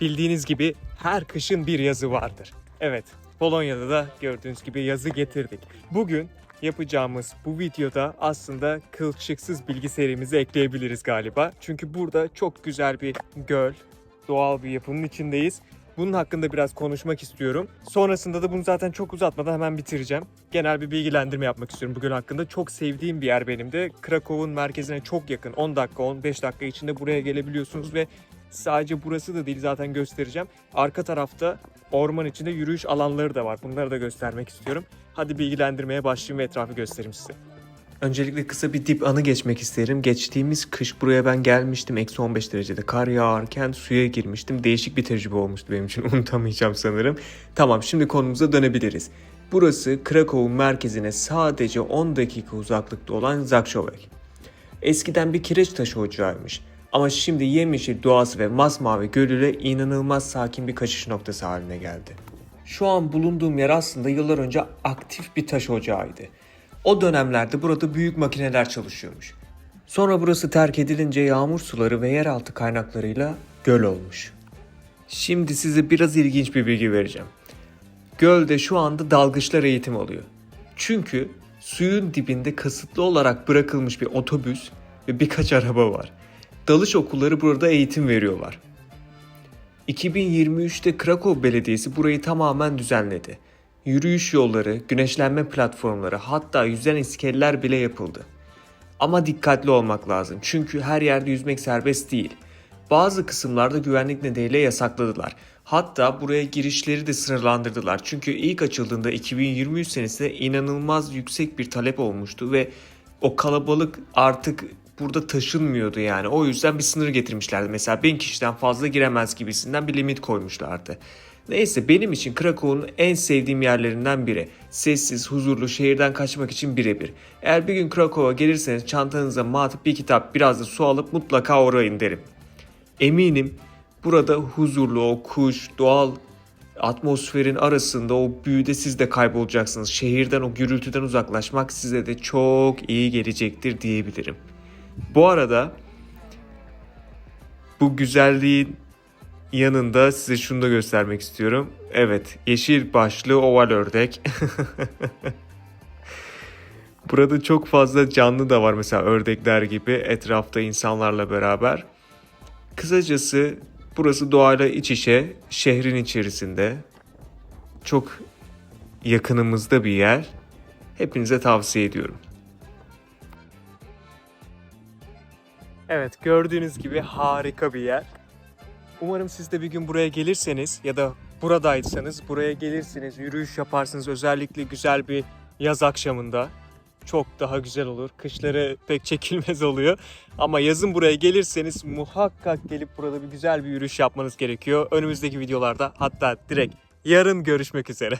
bildiğiniz gibi her kışın bir yazı vardır. Evet, Polonya'da da gördüğünüz gibi yazı getirdik. Bugün yapacağımız bu videoda aslında kılçıksız bilgi serimizi ekleyebiliriz galiba. Çünkü burada çok güzel bir göl, doğal bir yapının içindeyiz. Bunun hakkında biraz konuşmak istiyorum. Sonrasında da bunu zaten çok uzatmadan hemen bitireceğim. Genel bir bilgilendirme yapmak istiyorum bu göl hakkında. Çok sevdiğim bir yer benim de. Krakow'un merkezine çok yakın. 10 dakika, 15 dakika içinde buraya gelebiliyorsunuz ve sadece burası da değil zaten göstereceğim. Arka tarafta orman içinde yürüyüş alanları da var. Bunları da göstermek istiyorum. Hadi bilgilendirmeye başlayayım ve etrafı göstereyim size. Öncelikle kısa bir dip anı geçmek isterim. Geçtiğimiz kış buraya ben gelmiştim. Eksi 15 derecede kar yağarken suya girmiştim. Değişik bir tecrübe olmuştu benim için. Unutamayacağım sanırım. Tamam şimdi konumuza dönebiliriz. Burası Krakow'un merkezine sadece 10 dakika uzaklıkta olan Zakşovek. Eskiden bir kireç taşı ocağıymış. Ama şimdi yemyeşil doğası ve masmavi gölüyle inanılmaz sakin bir kaçış noktası haline geldi. Şu an bulunduğum yer aslında yıllar önce aktif bir taş ocağıydı. O dönemlerde burada büyük makineler çalışıyormuş. Sonra burası terk edilince yağmur suları ve yeraltı kaynaklarıyla göl olmuş. Şimdi size biraz ilginç bir bilgi vereceğim. Gölde şu anda dalgıçlar eğitim alıyor. Çünkü suyun dibinde kasıtlı olarak bırakılmış bir otobüs ve birkaç araba var. Dalış okulları burada eğitim veriyorlar. 2023'te Krakow Belediyesi burayı tamamen düzenledi. Yürüyüş yolları, güneşlenme platformları hatta yüzen iskeleler bile yapıldı. Ama dikkatli olmak lazım çünkü her yerde yüzmek serbest değil. Bazı kısımlarda güvenlik nedeniyle yasakladılar. Hatta buraya girişleri de sınırlandırdılar. Çünkü ilk açıldığında 2023 senesinde inanılmaz yüksek bir talep olmuştu ve o kalabalık artık burada taşınmıyordu yani. O yüzden bir sınır getirmişlerdi. Mesela 1000 kişiden fazla giremez gibisinden bir limit koymuşlardı. Neyse benim için Krakow'un en sevdiğim yerlerinden biri. Sessiz, huzurlu, şehirden kaçmak için birebir. Eğer bir gün Krakow'a gelirseniz çantanıza mat, bir kitap, biraz da su alıp mutlaka uğrayın derim. Eminim burada huzurlu o kuş, doğal atmosferin arasında o büyüde siz de kaybolacaksınız. Şehirden o gürültüden uzaklaşmak size de çok iyi gelecektir diyebilirim. Bu arada bu güzelliğin yanında size şunu da göstermek istiyorum. Evet, yeşil başlı oval ördek. Burada çok fazla canlı da var mesela ördekler gibi etrafta insanlarla beraber. Kısacası burası doğayla iç içe, şehrin içerisinde. Çok yakınımızda bir yer. Hepinize tavsiye ediyorum. Evet gördüğünüz gibi harika bir yer. Umarım siz de bir gün buraya gelirseniz ya da buradaysanız buraya gelirsiniz, yürüyüş yaparsınız özellikle güzel bir yaz akşamında. Çok daha güzel olur. Kışları pek çekilmez oluyor. Ama yazın buraya gelirseniz muhakkak gelip burada bir güzel bir yürüyüş yapmanız gerekiyor. Önümüzdeki videolarda hatta direkt yarın görüşmek üzere.